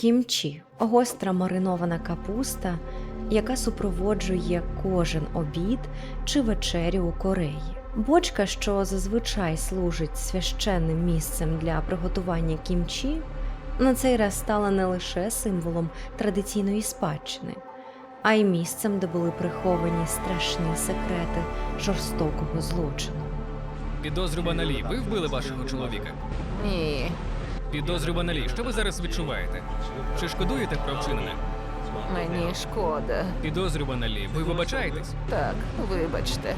Кімчі гостра маринована капуста, яка супроводжує кожен обід чи вечерю у Кореї. Бочка, що зазвичай служить священним місцем для приготування кімчі, на цей раз стала не лише символом традиційної спадщини, а й місцем, де були приховані страшні секрети жорстокого злочину. Підозрювана Лі, ви вбили вашого чоловіка? Ні, Підозрювана Лі, що ви зараз відчуваєте? Чи шкодуєте про вчинене? мені шкода. Підозрювана Лі, ви вибачаєтесь? Так, вибачте.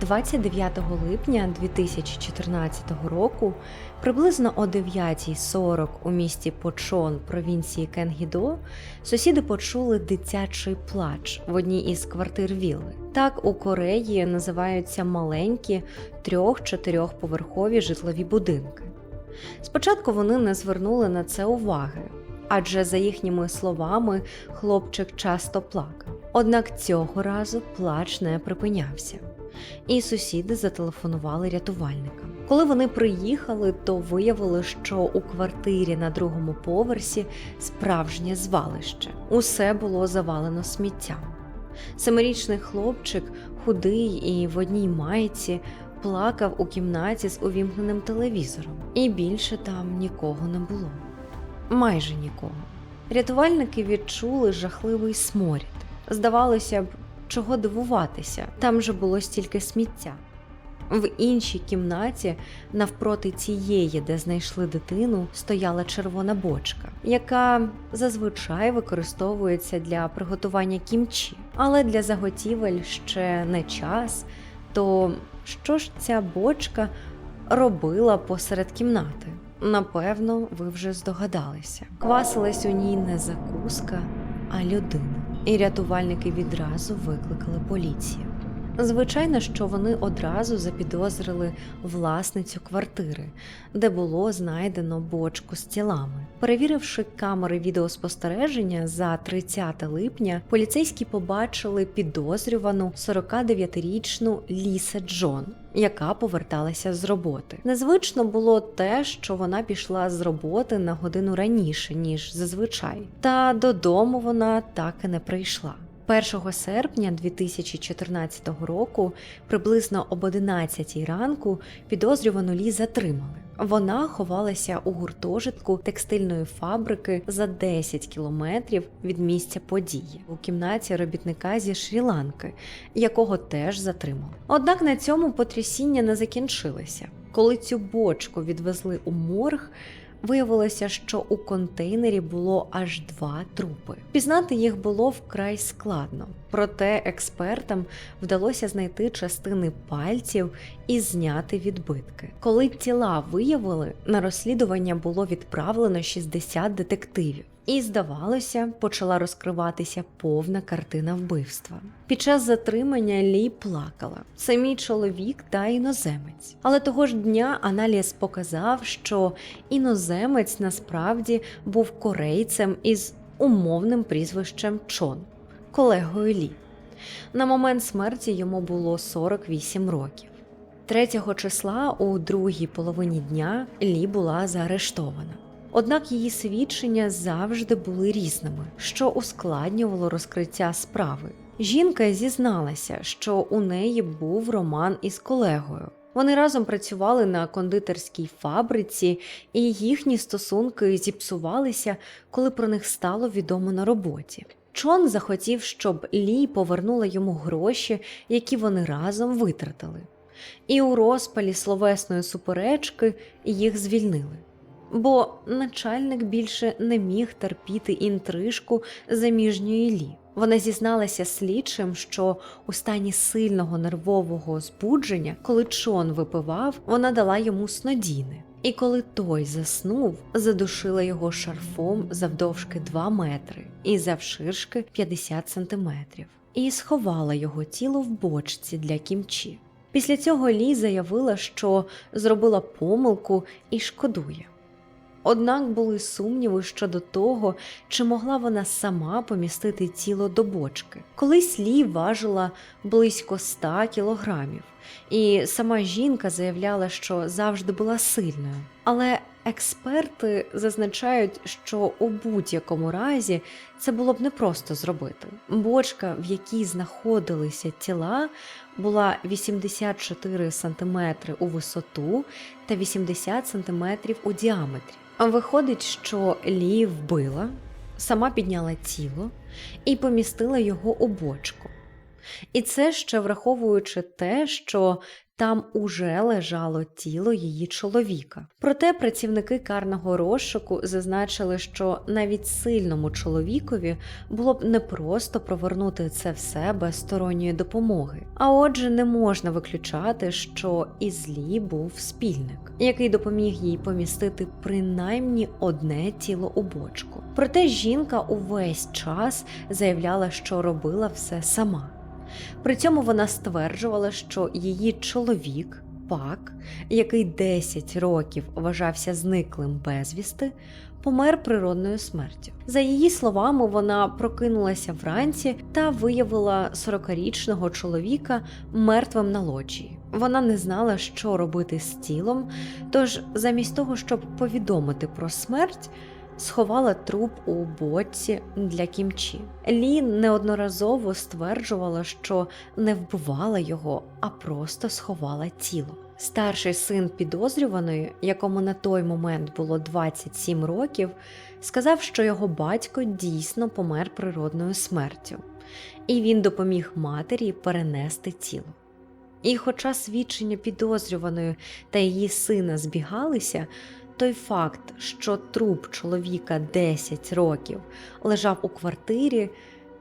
29 липня 2014 року, приблизно о 9.40 у місті Почон провінції Кенгідо, сусіди почули дитячий плач в одній із квартир вілли. Так у Кореї називаються маленькі трьох-чотирьохповерхові житлові будинки. Спочатку вони не звернули на це уваги, адже за їхніми словами хлопчик часто плакав. Однак цього разу плач не припинявся і сусіди зателефонували рятувальникам. Коли вони приїхали, то виявили, що у квартирі на другому поверсі справжнє звалище. Усе було завалено сміттям. Семирічний хлопчик, худий і в одній майці, плакав у кімнаті з увімкненим телевізором, і більше там нікого не було. Майже нікого. Рятувальники відчули жахливий сморід. Здавалося б, чого дивуватися, там же було стільки сміття. В іншій кімнаті, навпроти цієї, де знайшли дитину, стояла червона бочка, яка зазвичай використовується для приготування кімчі. Але для заготівель ще не час. То що ж ця бочка робила посеред кімнати? Напевно, ви вже здогадалися. Квасилась у ній не закуска, а людина. І рятувальники відразу викликали поліцію. Звичайно, що вони одразу запідозрили власницю квартири, де було знайдено бочку з тілами. Перевіривши камери відеоспостереження за 30 липня, поліцейські побачили підозрювану 49-річну Лісе Джон, яка поверталася з роботи. Незвично було те, що вона пішла з роботи на годину раніше ніж зазвичай, та додому вона так і не прийшла. 1 серпня 2014 року, приблизно об 11 ранку, підозрювану Лі затримали. Вона ховалася у гуртожитку текстильної фабрики за 10 кілометрів від місця події у кімнаті робітника зі Шрі-Ланки, якого теж затримали. Однак на цьому потрясіння не закінчилися. Коли цю бочку відвезли у морг, Виявилося, що у контейнері було аж два трупи. Пізнати їх було вкрай складно, проте експертам вдалося знайти частини пальців і зняти відбитки. Коли тіла виявили, на розслідування було відправлено 60 детективів. І, здавалося, почала розкриватися повна картина вбивства. Під час затримання Лі плакала самі чоловік та іноземець. Але того ж дня аналіз показав, що іноземець насправді був корейцем із умовним прізвищем Чон, колегою Лі. На момент смерті йому було 48 років. 3 числа у другій половині дня Лі була заарештована. Однак її свідчення завжди були різними, що ускладнювало розкриття справи. Жінка зізналася, що у неї був роман із колегою. Вони разом працювали на кондитерській фабриці, і їхні стосунки зіпсувалися, коли про них стало відомо на роботі. Чон захотів, щоб Лі повернула йому гроші, які вони разом витратили. І у розпалі словесної суперечки їх звільнили бо начальник більше не міг терпіти інтрижку заміжньої лі. Вона зізналася слідчим, що у стані сильного нервового збудження, коли чон випивав, вона дала йому снодійне. І коли той заснув, задушила його шарфом завдовжки 2 метри і завширшки 50 сантиметрів, і сховала його тіло в бочці для кімчі. Після цього Лі заявила, що зробила помилку і шкодує. Однак були сумніви щодо того, чи могла вона сама помістити тіло до бочки. Колись Лі важила близько 100 кілограмів, і сама жінка заявляла, що завжди була сильною. Але Експерти зазначають, що у будь-якому разі це було б непросто зробити. Бочка, в якій знаходилися тіла, була 84 см у висоту та 80 см у діаметрі. Виходить, що Лі вбила, сама підняла тіло і помістила його у бочку. І це ще враховуючи те, що там уже лежало тіло її чоловіка. Проте працівники карного розшуку зазначили, що навіть сильному чоловікові було б непросто провернути це все без сторонньої допомоги. А отже, не можна виключати, що із Лі був спільник, який допоміг їй помістити принаймні одне тіло у бочку. Проте жінка увесь час заявляла, що робила все сама. При цьому вона стверджувала, що її чоловік, Пак, який 10 років вважався зниклим безвісти, помер природною смертю. За її словами, вона прокинулася вранці та виявила 40-річного чоловіка мертвим на лоджії. Вона не знала, що робити з тілом, тож замість того, щоб повідомити про смерть, сховала труп у бочці для кімчі. Лі неодноразово стверджувала, що не вбивала його, а просто сховала тіло. Старший син підозрюваної, якому на той момент було 27 років, сказав, що його батько дійсно помер природною смертю, і він допоміг матері перенести тіло. І хоча свідчення підозрюваної та її сина збігалися, той факт, що труп чоловіка 10 років лежав у квартирі,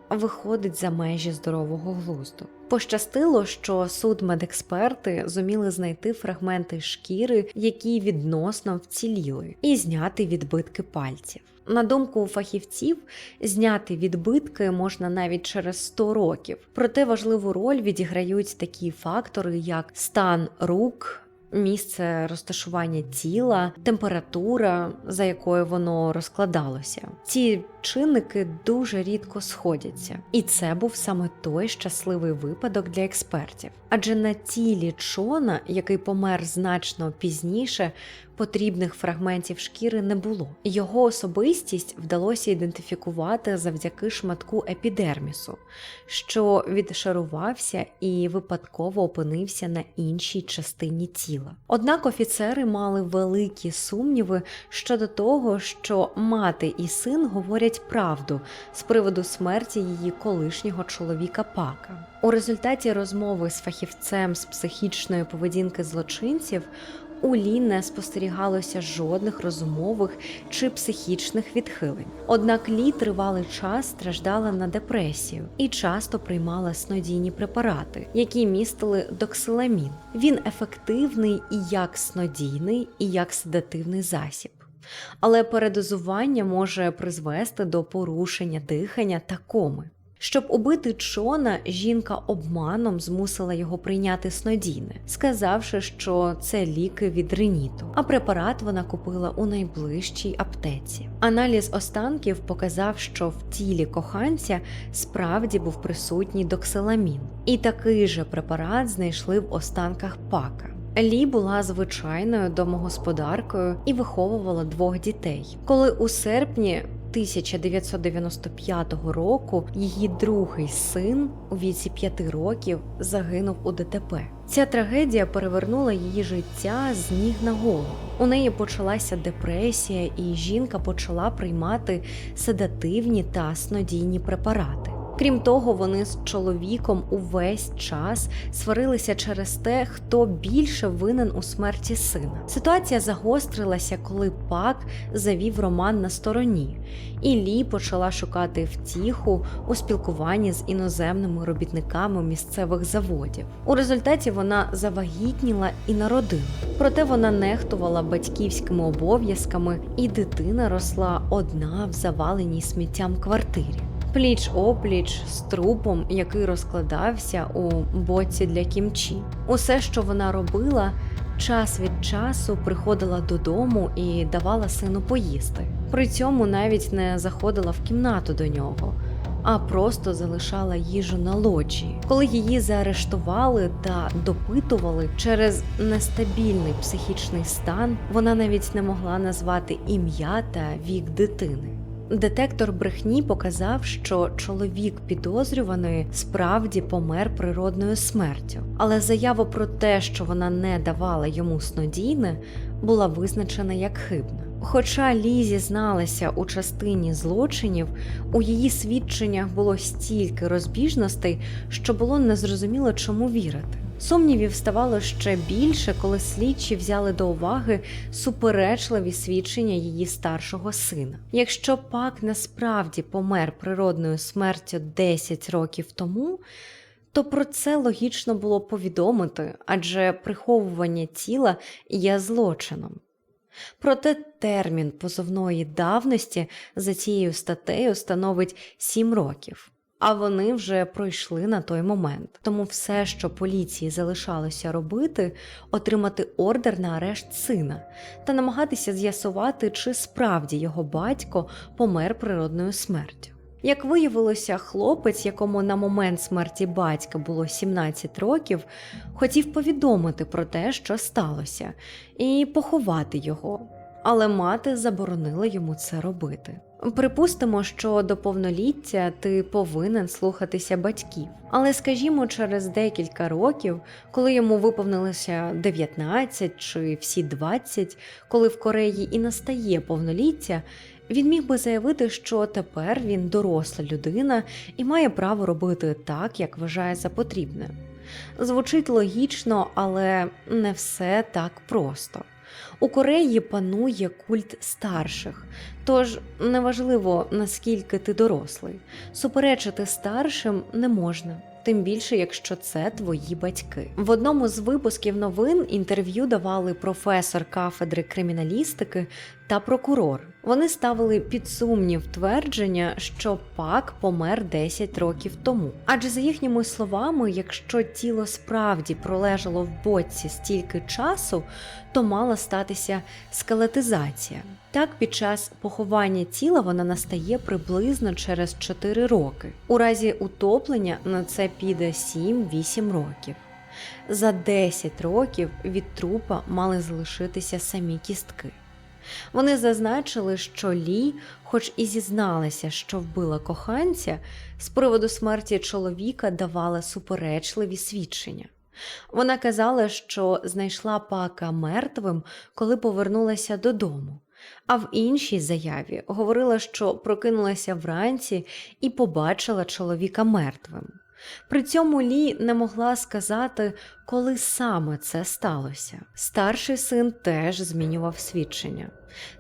виходить за межі здорового глузду. Пощастило, що судмедексперти зуміли знайти фрагменти шкіри, які відносно вціліли, і зняти відбитки пальців. На думку фахівців, зняти відбитки можна навіть через 100 років. Проте важливу роль відіграють такі фактори, як стан рук, місце розташування тіла, температура, за якою воно розкладалося. Ці чинники дуже рідко сходяться, і це був саме той щасливий випадок для експертів. Адже на тілі чона, який помер значно пізніше, потрібних фрагментів шкіри не було. Його особистість вдалося ідентифікувати завдяки шматку епідермісу, що відшарувався і випадково опинився на іншій частині тіла. Однак офіцери мали великі сумніви щодо того, що мати і син говорять правду з приводу смерті її колишнього чоловіка Пака. У результаті розмови з фахівцем з психічної поведінки злочинців у Лі не спостерігалося жодних розумових чи психічних відхилень. Однак Лі тривалий час страждала на депресію і часто приймала снодійні препарати, які містили доксиламін. Він ефективний і як снодійний, і як седативний засіб. Але передозування може призвести до порушення дихання та коми. Щоб убити Чона, жінка обманом змусила його прийняти снодійне, сказавши, що це ліки від риніту, а препарат вона купила у найближчій аптеці. Аналіз останків показав, що в тілі коханця справді був присутній доксиламін, і такий же препарат знайшли в останках пака. Лі була звичайною домогосподаркою і виховувала двох дітей. Коли у серпні 1995 року її другий син у віці 5 років загинув у ДТП. Ця трагедія перевернула її життя з ніг на голову. У неї почалася депресія, і жінка почала приймати седативні та снодійні препарати. Крім того, вони з чоловіком увесь час сварилися через те, хто більше винен у смерті сина. Ситуація загострилася, коли Пак завів роман на стороні, і Лі почала шукати втіху у спілкуванні з іноземними робітниками місцевих заводів. У результаті вона завагітніла і народила. Проте вона нехтувала батьківськими обов'язками, і дитина росла одна в заваленій сміттям квартирі пліч опліч з трупом, який розкладався у боці для кімчі. Усе, що вона робила, час від часу приходила додому і давала сину поїсти. При цьому навіть не заходила в кімнату до нього, а просто залишала їжу на лоджії. Коли її заарештували та допитували через нестабільний психічний стан, вона навіть не могла назвати ім'я та вік дитини. Детектор брехні показав, що чоловік підозрюваної справді помер природною смертю, але заява про те, що вона не давала йому снодійне, була визначена як хибна. Хоча Лі зізналася у частині злочинів, у її свідченнях було стільки розбіжностей, що було незрозуміло, чому вірити. Сумнівів ставало ще більше, коли слідчі взяли до уваги суперечливі свідчення її старшого сина. Якщо пак насправді помер природною смертю 10 років тому, то про це логічно було повідомити, адже приховування тіла є злочином. Проте термін позовної давності за цією статтею становить 7 років. А вони вже пройшли на той момент. Тому все, що поліції залишалося робити, отримати ордер на арешт сина та намагатися з'ясувати, чи справді його батько помер природною смертю. Як виявилося, хлопець, якому на момент смерті батька було 17 років, хотів повідомити про те, що сталося, і поховати його, але мати заборонила йому це робити. Припустимо, що до повноліття ти повинен слухатися батьків. Але скажімо, через декілька років, коли йому виповнилося 19 чи всі 20, коли в Кореї і настає повноліття, він міг би заявити, що тепер він доросла людина і має право робити так, як вважає за потрібне. Звучить логічно, але не все так просто. У Кореї панує культ старших, тож неважливо наскільки ти дорослий, суперечити старшим не можна. Тим більше, якщо це твої батьки. В одному з випусків новин інтерв'ю давали професор кафедри криміналістики та прокурор. Вони ставили під сумнів твердження, що пак помер 10 років тому. Адже за їхніми словами, якщо тіло справді пролежало в боці стільки часу, то мала статися скелетизація. Так, під час поховання тіла вона настає приблизно через 4 роки. У разі утоплення на це піде 7-8 років. За 10 років від трупа мали залишитися самі кістки. Вони зазначили, що Лі, хоч і зізналася, що вбила коханця, з приводу смерті чоловіка давала суперечливі свідчення. Вона казала, що знайшла пака мертвим, коли повернулася додому. А в іншій заяві говорила, що прокинулася вранці і побачила чоловіка мертвим. При цьому Лі не могла сказати, коли саме це сталося. Старший син теж змінював свідчення.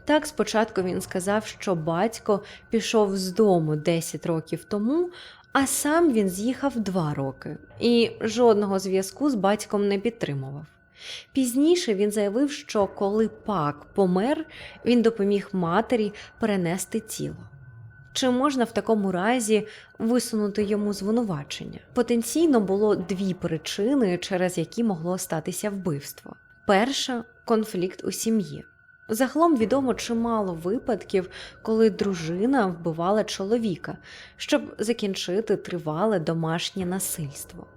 Так, спочатку він сказав, що батько пішов з дому 10 років тому, а сам він з'їхав 2 роки і жодного зв'язку з батьком не підтримував. Пізніше він заявив, що коли пак помер, він допоміг матері перенести тіло. Чи можна в такому разі висунути йому звинувачення? Потенційно було дві причини, через які могло статися вбивство. Перша конфлікт у сім'ї. Загалом відомо чимало випадків, коли дружина вбивала чоловіка, щоб закінчити тривале домашнє насильство.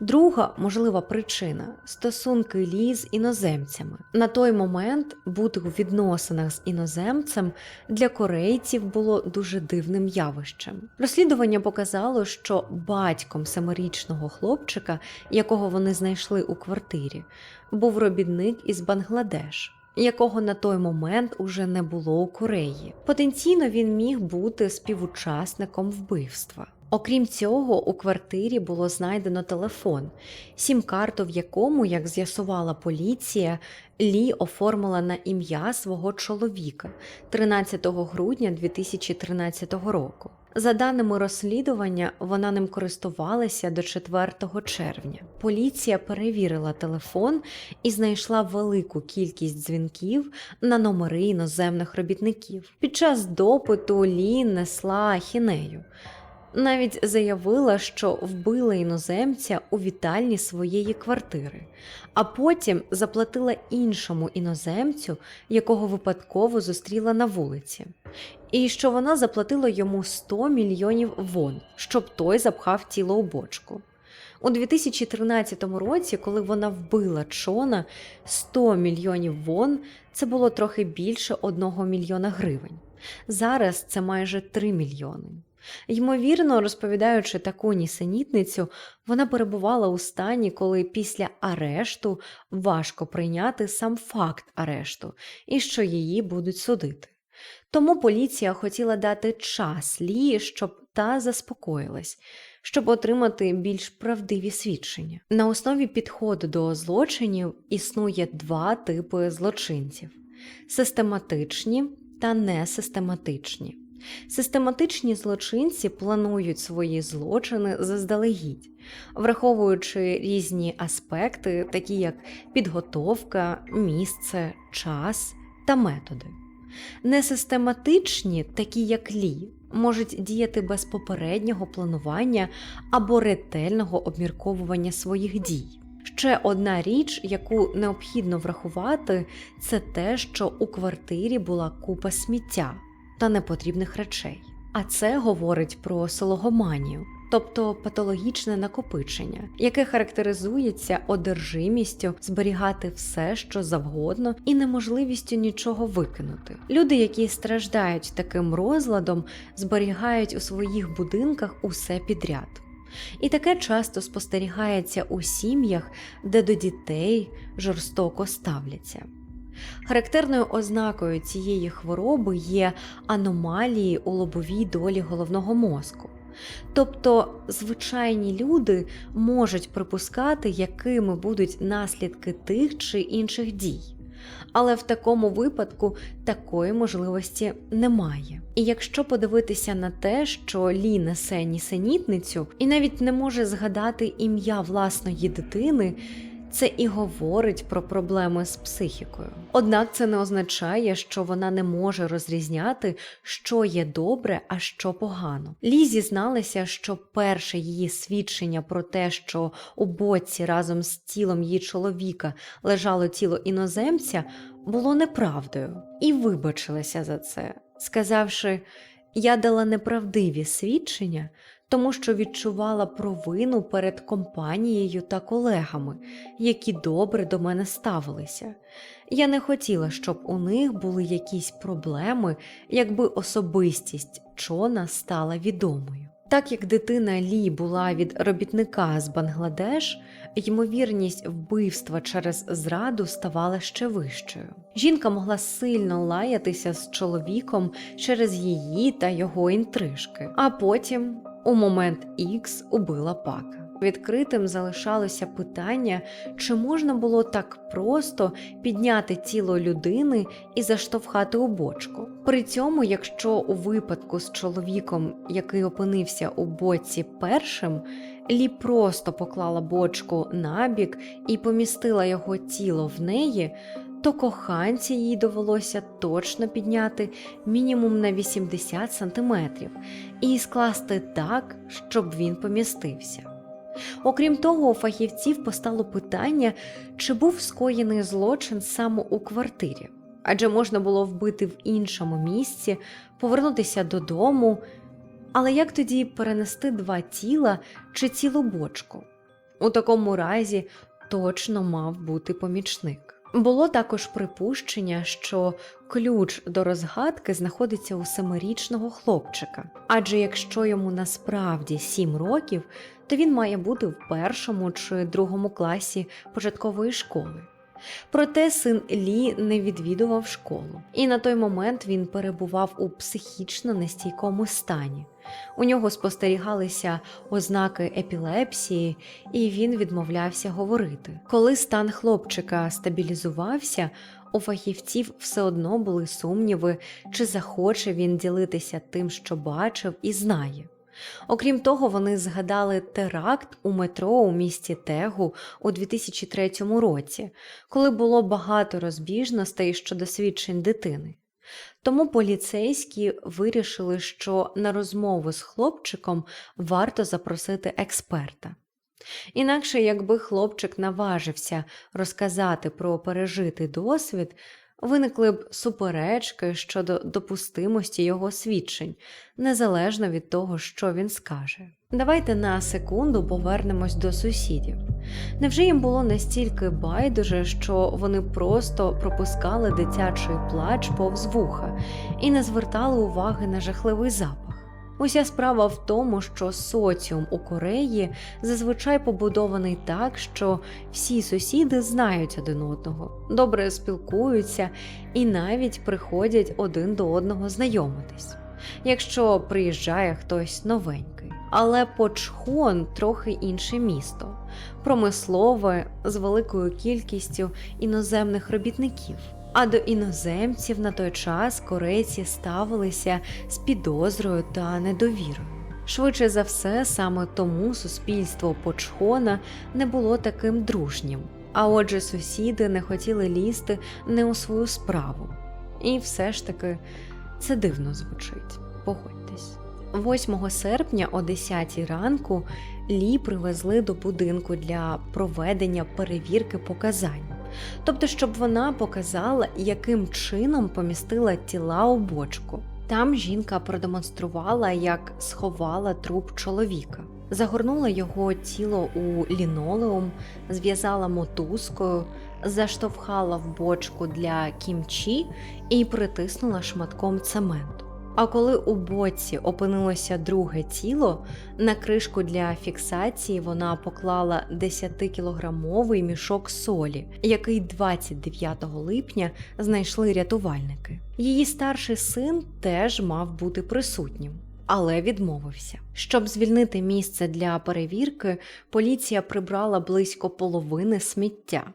Друга можлива причина стосунки Лі з іноземцями. На той момент бути у відносинах з іноземцем для корейців було дуже дивним явищем. Розслідування показало, що батьком семирічного хлопчика, якого вони знайшли у квартирі, був робітник із Бангладеш. Якого на той момент уже не було у Кореї. Потенційно він міг бути співучасником вбивства. Окрім цього, у квартирі було знайдено телефон, сім-карту в якому, як з'ясувала поліція, Лі оформила на ім'я свого чоловіка 13 грудня 2013 року. За даними розслідування, вона ним користувалася до 4 червня. Поліція перевірила телефон і знайшла велику кількість дзвінків на номери іноземних робітників. Під час допиту Лі несла ахінею. Навіть заявила, що вбила іноземця у вітальні своєї квартири, а потім заплатила іншому іноземцю, якого випадково зустріла на вулиці, і що вона заплатила йому 100 мільйонів вон, щоб той запхав тіло у бочку. У 2013 році, коли вона вбила Чона, 100 мільйонів вон це було трохи більше 1 мільйона гривень. Зараз це майже 3 мільйони. Ймовірно, розповідаючи таку нісенітницю, вона перебувала у стані, коли після арешту важко прийняти сам факт арешту і що її будуть судити. Тому поліція хотіла дати час Лі, щоб та заспокоїлась, щоб отримати більш правдиві свідчення. На основі підходу до злочинів існує два типи злочинців: систематичні та несистематичні. Систематичні злочинці планують свої злочини заздалегідь, враховуючи різні аспекти, такі як підготовка, місце, час та методи. Несистематичні, такі як Лі, можуть діяти без попереднього планування або ретельного обмірковування своїх дій. Ще одна річ, яку необхідно врахувати, це те, що у квартирі була купа сміття та непотрібних речей. А це говорить про сологоманію, тобто патологічне накопичення, яке характеризується одержимістю зберігати все, що завгодно, і неможливістю нічого викинути. Люди, які страждають таким розладом, зберігають у своїх будинках усе підряд. І таке часто спостерігається у сім'ях, де до дітей жорстоко ставляться. Характерною ознакою цієї хвороби є аномалії у лобовій долі головного мозку. Тобто звичайні люди можуть припускати, якими будуть наслідки тих чи інших дій. Але в такому випадку такої можливості немає. І якщо подивитися на те, що Лі несе нісенітницю і навіть не може згадати ім'я власної дитини, це і говорить про проблеми з психікою. Однак це не означає, що вона не може розрізняти, що є добре, а що погано. Лі зізналася, що перше її свідчення про те, що у боці разом з тілом її чоловіка лежало тіло іноземця, було неправдою, і вибачилася за це, сказавши: Я дала неправдиві свідчення, тому що відчувала провину перед компанією та колегами, які добре до мене ставилися. Я не хотіла, щоб у них були якісь проблеми, якби особистість Чона стала відомою. Так як дитина Лі була від робітника з Бангладеш, ймовірність вбивства через зраду ставала ще вищою. Жінка могла сильно лаятися з чоловіком через її та його інтрижки, а потім, у момент Ікс, убила пака. Відкритим залишалося питання, чи можна було так просто підняти тіло людини і заштовхати у бочку. При цьому, якщо у випадку з чоловіком, який опинився у боці першим, Лі просто поклала бочку набік і помістила його тіло в неї, то коханці їй довелося точно підняти мінімум на 80 сантиметрів і скласти так, щоб він помістився. Окрім того, у фахівців постало питання, чи був скоєний злочин саме у квартирі, адже можна було вбити в іншому місці, повернутися додому. Але як тоді перенести два тіла чи цілу бочку? У такому разі точно мав бути помічник. Було також припущення, що ключ до розгадки знаходиться у семирічного хлопчика, адже якщо йому насправді сім років, то він має бути в першому чи другому класі початкової школи. Проте син Лі не відвідував школу, і на той момент він перебував у психічно нестійкому стані. У нього спостерігалися ознаки епілепсії, і він відмовлявся говорити. Коли стан хлопчика стабілізувався, у фахівців все одно були сумніви, чи захоче він ділитися тим, що бачив і знає. Окрім того, вони згадали теракт у метро у місті Тегу у 2003 році, коли було багато розбіжностей щодо свідчень дитини. Тому поліцейські вирішили, що на розмову з хлопчиком варто запросити експерта. Інакше, якби хлопчик наважився розказати про пережитий досвід, виникли б суперечки щодо допустимості його свідчень, незалежно від того, що він скаже. Давайте на секунду повернемось до сусідів. Невже їм було настільки байдуже, що вони просто пропускали дитячий плач повз вуха і не звертали уваги на жахливий запах? Уся справа в тому, що соціум у Кореї зазвичай побудований так, що всі сусіди знають один одного, добре спілкуються і навіть приходять один до одного знайомитись, якщо приїжджає хтось новенький. Але Почхон трохи інше місто, промислове з великою кількістю іноземних робітників. А до іноземців на той час корейці ставилися з підозрою та недовірою. Швидше за все, саме тому суспільство Почхона не було таким дружнім. А отже, сусіди не хотіли лізти не у свою справу. І все ж таки це дивно звучить. Погодьтесь. 8 серпня о 10 ранку Лі привезли до будинку для проведення перевірки показань. Тобто, щоб вона показала, яким чином помістила тіла у бочку. Там жінка продемонструвала, як сховала труп чоловіка, загорнула його тіло у лінолеум, зв'язала мотузкою, заштовхала в бочку для кімчі і притиснула шматком цементу. А коли у боці опинилося друге тіло, на кришку для фіксації вона поклала 10-кілограмовий мішок солі, який 29 липня знайшли рятувальники. Її старший син теж мав бути присутнім. Але відмовився. Щоб звільнити місце для перевірки, поліція прибрала близько половини сміття.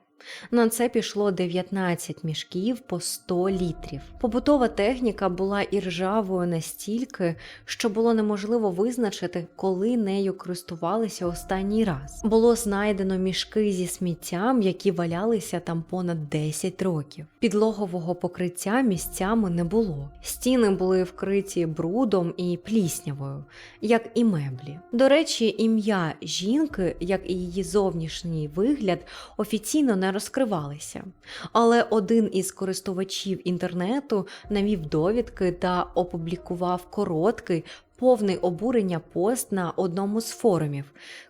На це пішло 19 мішків по 100 літрів. Побутова техніка була іржавою настільки, що було неможливо визначити, коли нею користувалися останній раз. Було знайдено мішки зі сміттям, які валялися там понад 10 років. Підлогового покриття місцями не було. Стіни були вкриті брудом і пліснявою, як і меблі. До речі, ім'я жінки, як і її зовнішній вигляд, офіційно не розкривалися. Але один із користувачів інтернету навів довідки та опублікував короткий, повний обурення пост на одному з форумів,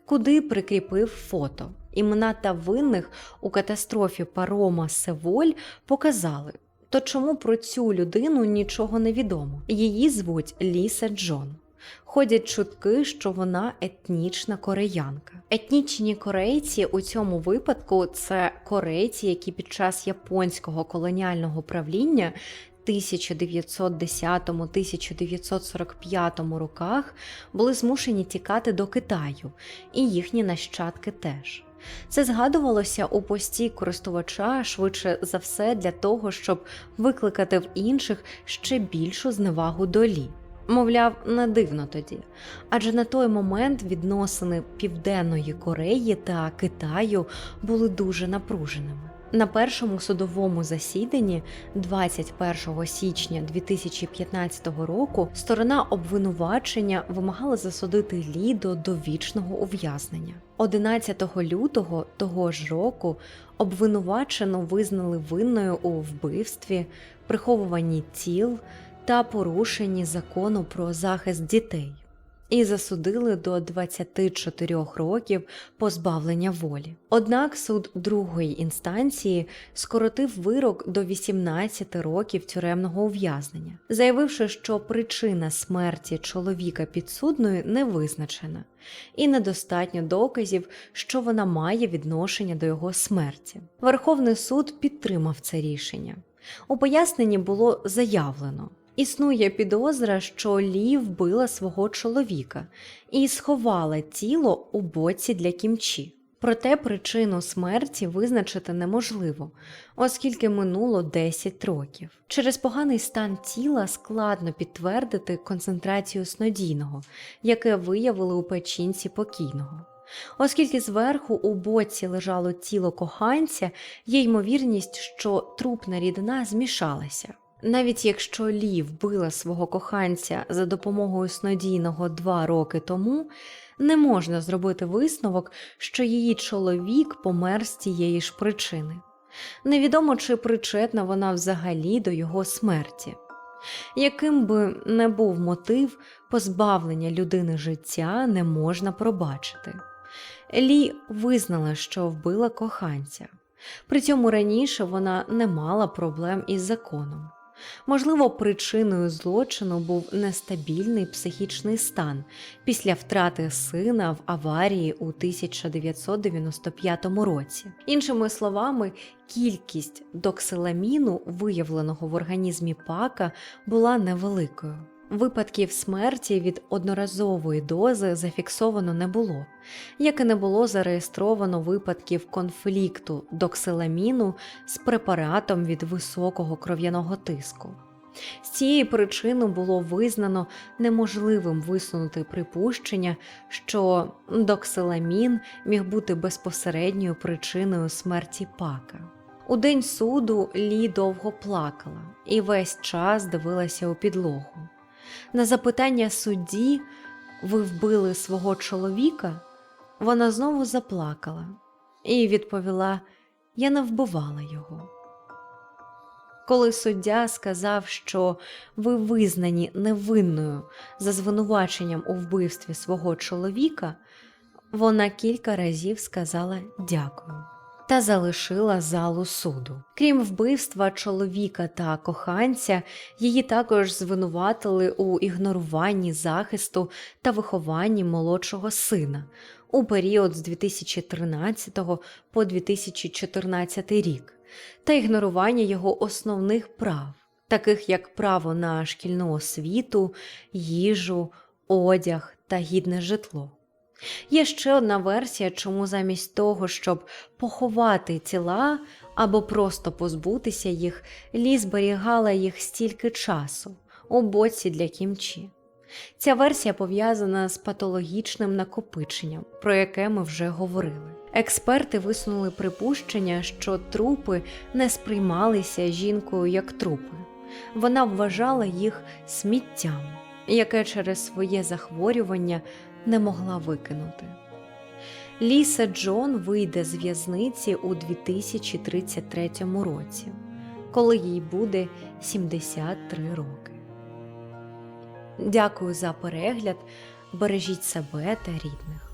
куди прикріпив фото. Імена та винних у катастрофі парома Севоль показали. То чому про цю людину нічого не відомо? Її звуть Ліса Джон. Ходять чутки, що вона етнічна кореянка. Етнічні корейці у цьому випадку це корейці, які під час японського колоніального правління 1910-1945 роках були змушені тікати до Китаю, і їхні нащадки теж. Це згадувалося у пості користувача швидше за все для того, щоб викликати в інших ще більшу зневагу до Лі. Мовляв, не дивно тоді, адже на той момент відносини Південної Кореї та Китаю були дуже напруженими. На першому судовому засіданні 21 січня 2015 року сторона обвинувачення вимагала засудити Лі до довічного ув'язнення. 11 лютого того ж року обвинувачену визнали винною у вбивстві, приховуванні тіл та порушенні закону про захист дітей і засудили до 24 років позбавлення волі. Однак суд другої інстанції скоротив вирок до 18 років тюремного ув'язнення, заявивши, що причина смерті чоловіка підсудної не визначена, і недостатньо доказів, що вона має відношення до його смерті. Верховний суд підтримав це рішення. У поясненні було заявлено. Існує підозра, що Лі вбила свого чоловіка і сховала тіло у боці для кімчі. Проте причину смерті визначити неможливо, оскільки минуло 10 років. Через поганий стан тіла складно підтвердити концентрацію снодійного, яке виявили у печінці покійного. Оскільки зверху у боці лежало тіло коханця, є ймовірність, що трупна рідина змішалася. Навіть якщо Лі вбила свого коханця за допомогою снодійного два роки тому, не можна зробити висновок, що її чоловік помер з тієї ж причини. Невідомо, чи причетна вона взагалі до його смерті. Яким би не був мотив, позбавлення людини життя не можна пробачити. Лі визнала, що вбила коханця. При цьому раніше вона не мала проблем із законом. Можливо, причиною злочину був нестабільний психічний стан після втрати сина в аварії у 1995 році. Іншими словами, кількість доксиламіну, виявленого в організмі пака, була невеликою. Випадків смерті від одноразової дози зафіксовано не було, як і не було зареєстровано випадків конфлікту доксиламіну з препаратом від високого кров'яного тиску. З цієї причини було визнано неможливим висунути припущення, що доксиламін міг бути безпосередньою причиною смерті пака. У день суду Лі довго плакала і весь час дивилася у підлогу. На запитання судді ви вбили свого чоловіка, вона знову заплакала і відповіла: Я не вбивала його. Коли суддя сказав, що ви визнані невинною за звинуваченням у вбивстві свого чоловіка, вона кілька разів сказала дякую та залишила залу суду. Крім вбивства чоловіка та коханця, її також звинуватили у ігноруванні захисту та вихованні молодшого сина у період з 2013 по 2014 рік та ігнорування його основних прав, таких як право на шкільну освіту, їжу, одяг та гідне житло. Є ще одна версія, чому замість того, щоб поховати тіла або просто позбутися їх, Лі зберігала їх стільки часу у боці для кімчі. Ця версія пов'язана з патологічним накопиченням, про яке ми вже говорили. Експерти висунули припущення, що трупи не сприймалися жінкою як трупи. Вона вважала їх сміттям, яке через своє захворювання не могла викинути. Ліса Джон вийде з в'язниці у 2033 році, коли їй буде 73 роки. Дякую за перегляд. Бережіть себе та рідних.